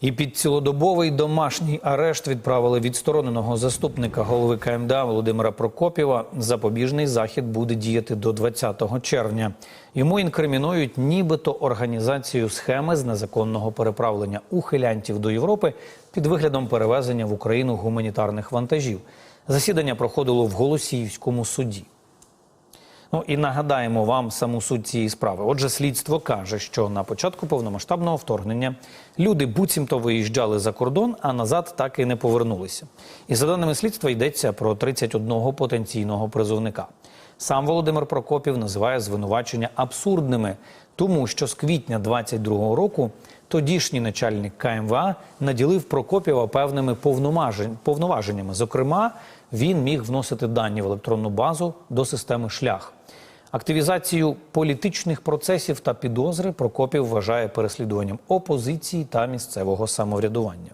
І під цілодобовий домашній арешт відправили відстороненого заступника голови КМДА Володимира Прокопєва. Запобіжний захід буде діяти до 20 червня. Йому інкримінують нібито організацію схеми з незаконного переправлення ухилянтів до Європи під виглядом перевезення в Україну гуманітарних вантажів. Засідання проходило в Голосіївському суді. Ну і нагадаємо вам саму суть цієї справи. Отже, слідство каже, що на початку повномасштабного вторгнення люди буцімто виїжджали за кордон, а назад так і не повернулися. І за даними слідства йдеться про 31 потенційного призовника. Сам Володимир Прокопів називає звинувачення абсурдними, тому що з квітня 22-го року тодішній начальник КМВА наділив Прокопєва певними повноваженнями. Зокрема, він міг вносити дані в електронну базу до системи шлях. Активізацію політичних процесів та підозри Прокопів вважає переслідуванням опозиції та місцевого самоврядування.